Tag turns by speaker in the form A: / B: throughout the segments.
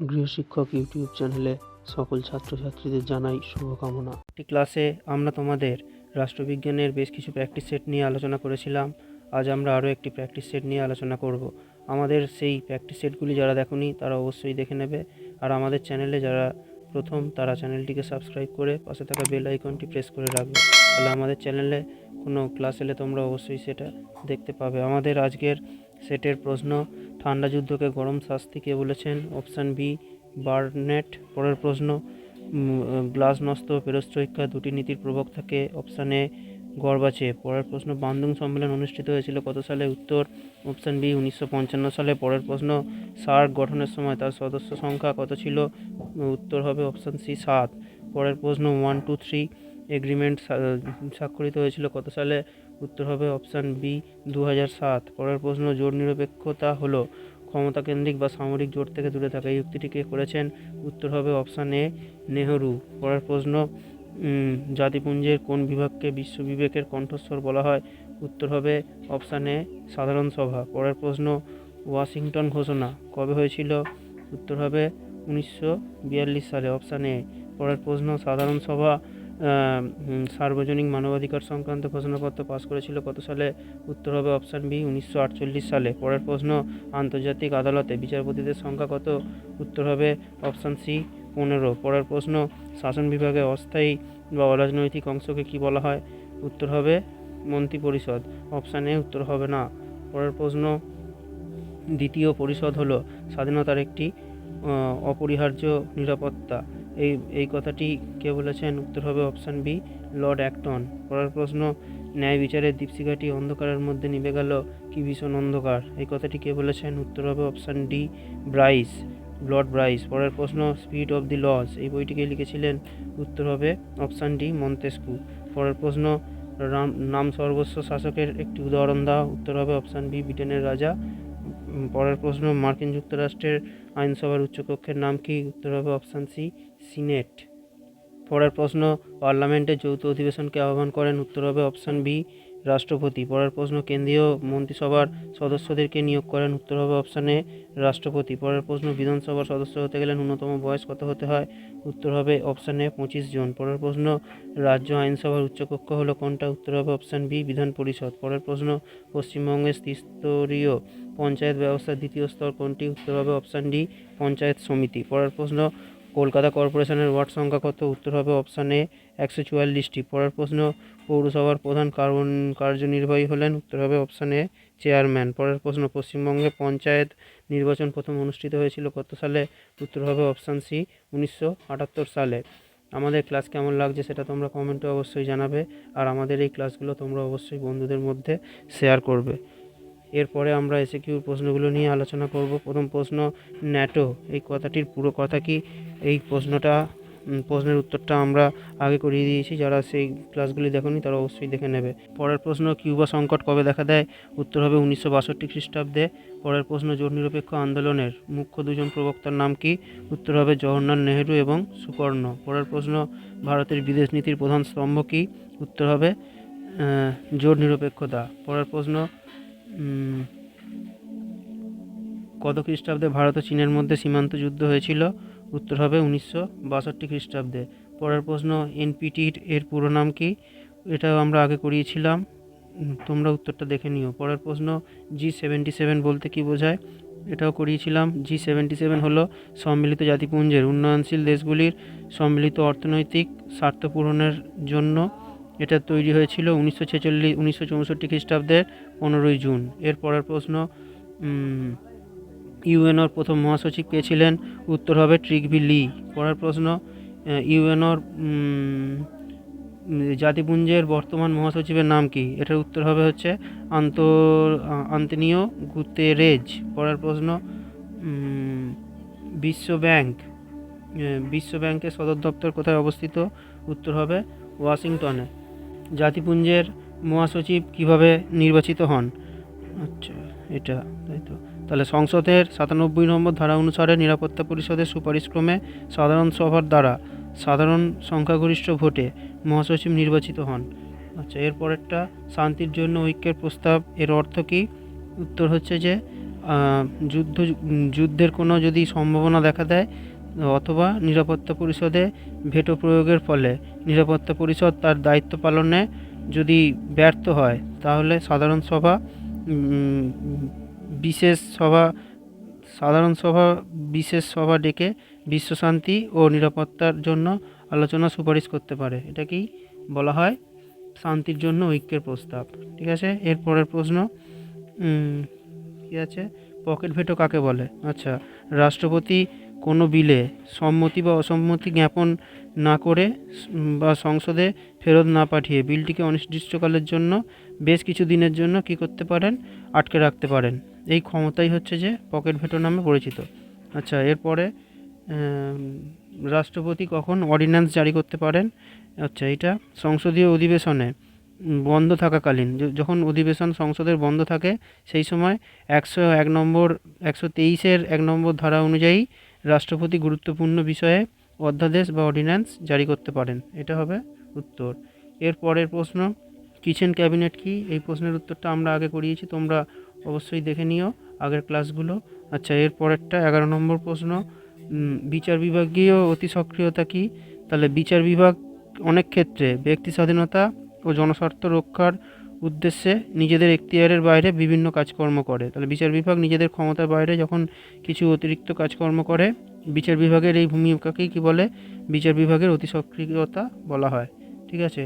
A: গৃহশিক্ষক YouTube চ্যানেলে সকল ছাত্রছাত্রীদের জানাই শুভকামনা। একটি ক্লাসে আমরা তোমাদের রাষ্ট্রবিজ্ঞানের বেশ কিছু প্র্যাকটিস সেট নিয়ে আলোচনা করেছিলাম। আজ আমরা আরও একটি প্র্যাকটিস সেট নিয়ে আলোচনা করব। আমাদের সেই প্র্যাকটিস সেটগুলি যারা দেখোনি, তারা অবশ্যই দেখে নেবে। আর আমাদের চ্যানেলে যারা প্রথম, তারা চ্যানেলটিকে সাবস্ক্রাইব করে পাশে থাকা বেল আইকনটি প্রেস করে রাখবে। তাহলে আমাদের চ্যানেলে কোনো ক্লাস এলে তোমরা অবশ্যই সেটা দেখতে পাবে। আমাদের আজকের সেটের প্রশ্ন ঠান্ডা যুদ্ধকে গরম শাস্তি কে বলেছেন? Option B, Burnett. পরের প্রশ্ন গ্লাসনস্ত পেরস্ট্রৈকা দুটি নীতির প্রবক্তাকে অপশান এ গর্বাচে পরের প্রশ্ন, বান্দুং সম্মেলন অনুষ্ঠিত হয়েছিল কত সালে? উত্তর, অপশান বি, উনিশশো পঞ্চান্ন সালে। পরের প্রশ্ন, সার্ক গঠনের সময় তার সদস্য সংখ্যা কত ছিল? উত্তর হবে অপশান সি, সাত। পরের প্রশ্ন, ওয়ান, টু, থ্রি এগ্রিমেন্ট স্বাক্ষরিত হয়েছিল কত সালে? উত্তর হবে অপশান বি দু সাত। পরের প্রশ্ন জোট নিরপেক্ষতা হলো ক্ষমতাকেন্দ্রিক বা সামরিক জোট থেকে দূরে থাকা। এই উক্তিটি কে করেছেন? উত্তর হবে অপশান এ নেহরু। পরের প্রশ্ন জাতিপুঞ্জের কোন বিভাগকে বিশ্ব বিবেকের কণ্ঠস্বর বলা হয়? উত্তর হবে অপশান এ সাধারণ সভা। পরের প্রশ্ন, ওয়াশিংটন ঘোষণা কবে হয়েছিল? উত্তর হবে উনিশশো বিয়াল্লিশ সালে অপশান এ পরের প্রশ্ন, সাধারণ সভা সার্বজনীন মানবাধিকার সংক্রান্ত ঘোষণাপত্র পাশ করেছিল কত সালে? উত্তর হবে অপশান বি, উনিশশো আটচল্লিশ সালে। পরের প্রশ্ন, আন্তর্জাতিক আদালতে বিচারপতিদের সংখ্যা কত? উত্তর হবে অপশান সি, পনেরো। পরের প্রশ্ন, শাসন বিভাগে অস্থায়ী বা অরাজনৈতিক অংশকে কি বলা হয়? উত্তর হবে মন্ত্রিপরিষদ। অপশান এ উত্তর হবে না। পরের প্রশ্ন, দ্বিতীয় পরিষদ হলো স্বাধীনতার একটি অপরিহার্য নিরাপত্তা। এই এই কথাটি কে বলেছেন? উত্তর হবে অপশান বি, লর্ড অ্যাক্টন। পরের প্রশ্ন, ন্যায় বিচারের দীপশিখাটি অন্ধকারের মধ্যে নিভে গেল কি ভীষণ অন্ধকার? এই কথাটি কে বলেছেন? উত্তর হবে option D, Bryce, Lord Bryce. পরের প্রশ্ন স্পিড অফ দি লস এই বইটিকে লিখেছিলেন, উত্তর হবে অপশান ডি, মন্তেস্কু। পরের প্রশ্ন, রাম, নাম সর্বস্ব শাসকের একটি উদাহরণ দাও। উত্তর হবে অপশান বি, ব্রিটেনের রাজা পরের প্রশ্ন, মার্কিন যুক্তরাষ্ট্রের আইনসভার উচ্চকক্ষের নাম কি? উত্তর হবে অপশান সি, সিনেট। পরের প্রশ্ন পার্লামেন্টের যৌথ অধিবেশনকে আহ্বান করেন? উত্তর হবে অপশান বি, রাষ্ট্রপতি। পরের প্রশ্ন, কেন্দ্রীয় মন্ত্রিসভার সদস্যদেরকে নিয়োগ করেন? উত্তর হবে অপশান রাষ্ট্রপতি। পরের প্রশ্ন, বিধানসভার সদস্য হতে গেলে ন্যূনতম বয়স কত হতে হয়? উত্তর হবে অপশান পঁচিশ জন। পরের প্রশ্ন, রাজ্য আইনসভার উচ্চকক্ষ হলো কোনটা? উত্তর হবে অপশান বি, বিধান পরিষদ। পরের প্রশ্ন, পশ্চিমবঙ্গের ত্রিস্তরীয় পঞ্চায়েত ব্যবস্থার দ্বিতীয় স্তর কোনটি? উত্তর হবে অপশান ডি, পঞ্চায়েত সমিতি। পরের প্রশ্ন, কলকাতা কর্পোরেশনের ওয়ার্ড সংখ্যা কত? উত্তর হবে অপশান এ, একশো চুয়াল্লিশটি। পরের প্রশ্ন, পৌরসভার প্রধান কার্বন কার্যনির্বাহী হলেন? উত্তর হবে অপশান এ, চেয়ারম্যান। পরের প্রশ্ন, পশ্চিমবঙ্গে পঞ্চায়েত নির্বাচন প্রথম অনুষ্ঠিত হয়েছিল কত সালে? উত্তর হবে অপশান সি, উনিশশো আটাত্তর সালে। আমাদের ক্লাস কেমন লাগছে সেটা তোমরা কমেন্টে অবশ্যই জানাবে। আর আমাদের এই ক্লাসগুলো তোমরা অবশ্যই বন্ধুদের মধ্যে শেয়ার করবে। এরপরে আমরা এসে কিউ প্রশ্নগুলো নিয়ে আলোচনা করব। প্রথম প্রশ্ন, ন্যাটো, এই কথাটির পুরো কথা কি? এই প্রশ্নটা প্রশ্নের উত্তরটা আমরা আগে করিয়ে দিয়েছি। যারা সেই ক্লাসগুলি দেখোনি তারা অবশ্যই দেখে নেবে। পরের প্রশ্ন, কিউবা সংকট কবে দেখা দেয়? উত্তর হবে উনিশশো বাষট্টি খ্রিস্টাব্দে। পরের প্রশ্ন জোট নিরপেক্ষ আন্দোলনের মুখ্য দুজন প্রবক্তার নাম কি? উত্তর হবে জওহরলাল নেহেরু এবং সুকর্ণ পরের প্রশ্ন, ভারতের বিদেশ নীতির প্রধান স্তম্ভ কি? উত্তর হবে জোট নিরপেক্ষতা পরের প্রশ্ন কত খ্রিস্টাব্দে ভারত ও চীনের মধ্যে সীমান্ত যুদ্ধ হয়েছিল? উত্তর হবে উনিশশো বাষট্টি খ্রিস্টাব্দে। পরের প্রশ্ন এনপিটির এর পুরো নাম কি? এটাও আমরা আগে করিয়েছিলাম। তোমরা উত্তরটা দেখে নিও। পরের প্রশ্ন, জি সেভেন্টি সেভেন বলতে কি বোঝায়? এটাও করিয়েছিলাম। জি সেভেন্টি সেভেন হলো সম্মিলিত জাতিপুঞ্জের উন্নয়নশীল দেশগুলির সম্মিলিত অর্থনৈতিক স্বার্থ পূরণের জন্য এটা তৈরি হয়েছিল উনিশশো ছেচল্লিশ, উনিশশো চৌষট্টি খ্রিস্টাব্দের পনেরোই জুন। এর পরের প্রশ্ন ইউএনওর প্রথম মহাসচিব কে ছিলেন? উত্তর হবে ট্রিকভি লি। পরের প্রশ্ন ইউএনওর জাতিপুঞ্জের বর্তমান মহাসচিবের নাম কি? এটার উত্তর হবে হচ্ছে আন্ত আন্তনিও গুতেরেজ। পরের প্রশ্ন বিশ্ব ব্যাংক বিশ্ব ব্যাংকের সদর দপ্তর কোথায় অবস্থিত? উত্তর হবে ওয়াশিংটনে। জাতিপুঞ্জের মহাসচিব কীভাবে নির্বাচিত হন? আচ্ছা এটা তাই তো। তাহলে সংসদের সাতানব্বই নম্বর ধারা অনুসারে নিরাপত্তা পরিষদের সুপারিশক্রমে সাধারণ সভার দ্বারা সাধারণ সংখ্যাগরিষ্ঠ ভোটে মহাসচিব নির্বাচিত হন। আচ্ছা এরপরেরটা, শান্তির জন্য ঐক্যের প্রস্তাব, এর অর্থ কী? উত্তর হচ্ছে যে যুদ্ধ, যুদ্ধের কোনো যদি সম্ভাবনা দেখা দেয় অথবা নিরাপত্তা পরিষদে ভেটো প্রয়োগের ফলে নিরাপত্তা পরিষদ তার দায়িত্ব পালনে যদি ব্যর্থ হয়, তাহলে সাধারণ সভা বিশেষ সভা, সাধারণ সভা, বিশেষ সভা ডেকে বিশ্বশান্তি ও নিরাপত্তার জন্য আলোচনা সুপারিশ করতে পারে। এটাকেই বলা হয়? শান্তির জন্য ঐক্যের প্রস্তাব। ঠিক আছে? এর পরের প্রশ্ন কি আছে? পকেট ভেটো কাকে বলে? আচ্ছা রাষ্ট্রপতি কোনো বিলে সম্মতি বা অসম্মতি জ্ঞাপন না করে বা সংসদে ফেরত না পাঠিয়ে বিলটিকে অনির্দিষ্টকালের জন্য, বেশ কিছু দিনের জন্য কি করতে পারেন? আটকে রাখতে পারেন। এই ক্ষমতাই হচ্ছে যে পকেট ভেটো নামে পরিচিত। আচ্ছা এরপরে রাষ্ট্রপতি কখন অর্ডিন্যান্স জারি করতে পারেন? আচ্ছা এটা সংসদীয় অধিবেশনে বন্ধ থাকাকালীন। যখন অধিবেশন সংসদের বন্ধ থাকে, সেই সময় একশো এক নম্বর, একশো তেইশের এক নম্বর ধারা অনুযায়ী রাষ্ট্রপতি গুরুত্বপূর্ণ বিষয়ে অধ্যাদেশ বা অর্ডিন্যান্স জারি করতে পারেন। এটা হবে উত্তর। এর পরের প্রশ্ন, কিচেন ক্যাবিনেট কি? এই প্রশ্নের উত্তরটা আমরা আগে করিয়েছি, তোমরা অবশ্যই দেখে নিও আগের ক্লাসগুলো। আচ্ছা এর পরেরটা এগারো নম্বর প্রশ্ন বিচার বিভাগীয় অতি সক্রিয়তা কি? তাহলে বিচার বিভাগ অনেক ক্ষেত্রে ব্যক্তি স্বাধীনতা ও জনস্বার্থ রক্ষার উদ্দেশ্যে নিজেদের এখতিয়ারের বাইরে বিভিন্ন কাজকর্ম করে। তাহলে বিচার বিভাগ নিজেদের ক্ষমতার বাইরে যখন কিছু অতিরিক্ত কাজকর্ম করে, বিচার বিভাগের এই ভূমিকাকেই কি বলে? বিচার বিভাগের অতি সক্রিয়তা বলা হয়। ঠিক আছে?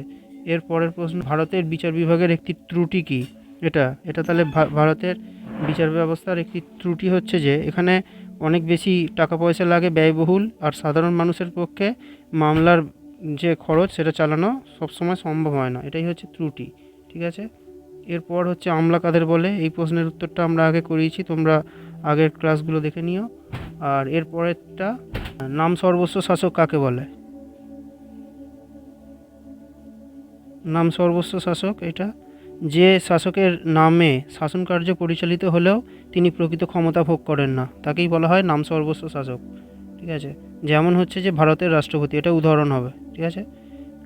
A: এর পরের প্রশ্ন, ভারতের বিচার বিভাগের একটি ত্রুটি কি? এটা এটা তাহলে ভারতের বিচার ব্যবস্থার একটি ত্রুটি হচ্ছে যে, এখানে অনেক বেশি টাকা পয়সা লাগে ব্যয়বহুল আর সাধারণ মানুষের পক্ষে মামলার যে খরচ সেটা চালানো সবসময় সম্ভব হয় না। এটাই হচ্ছে ত্রুটি। ঠিক আছে? এরপর হচ্ছে আমলা কাদের বলে, এই প্রশ্নের উত্তরটা আমরা আগে করিয়েছি, তোমরা আগের ক্লাসগুলো দেখে নিও। আর এরপরেরটা, নাম সর্বস্ব শাসক কাকে বলে? নাম সর্বস্ব শাসক, এটা? যে শাসকের নামে শাসন কার্য পরিচালিত হলেও তিনি প্রকৃত ক্ষমতা ভোগ করেন না, তাকেই বলা হয় নাম সর্বস্ব শাসক। ঠিক আছে? যেমন হচ্ছে যে ভারতের রাষ্ট্রপতি, এটা উদাহরণ হবে, ঠিক আছে?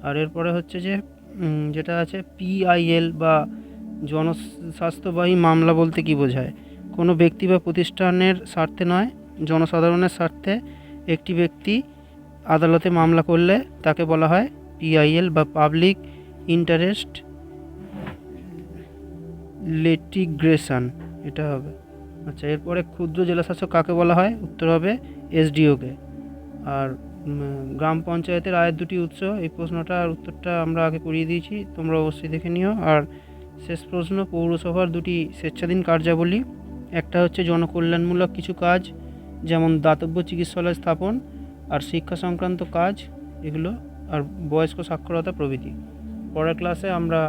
A: আর এরপরে হচ্ছে যে যেটা আছে পিআইএল বা জনস্বাস্থ্যবাহী মামলা বলতে কি বোঝায়? কোনো ব্যক্তি বা প্রতিষ্ঠানের স্বার্থে নয়, জনসাধারণের স্বার্থে একটি ব্যক্তি আদালতে মামলা করলে তাকে বলা হয় পিআইএল বা পাবলিক ইন্টারেস্ট লেটিগ্রেশন এটা হবে। আচ্ছা এরপরে ক্ষুদ্র জেলাশাসক কাকে বলা হয়? উত্তর হবে এসডিওকে আর গ্রাম পঞ্চায়েতের আয়ের দুটি উৎস। এই প্রশ্নটার উত্তরটা আমরা আগে করিয়ে দিয়েছি, তোমরা অবশ্যই দেখে নিও। আর শেষ প্রশ্ন, পৌরসভার দুটি স্বেচ্ছাধীন কার্যাবলী। একটা হচ্ছে জনকল্যাণমূলক কিছু কাজ, যেমন দাতব্য চিকিৎসালয় স্থাপন আর শিক্ষা সংক্রান্ত কাজ, এগুলো আর বয়স্ক সাক্ষরতা প্রভৃতি। পরের ক্লাসে আমরা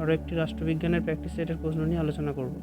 A: আরও একটি রাষ্ট্রবিজ্ঞানের প্র্যাকটিস সেটের প্রশ্ন নিয়ে আলোচনা করব।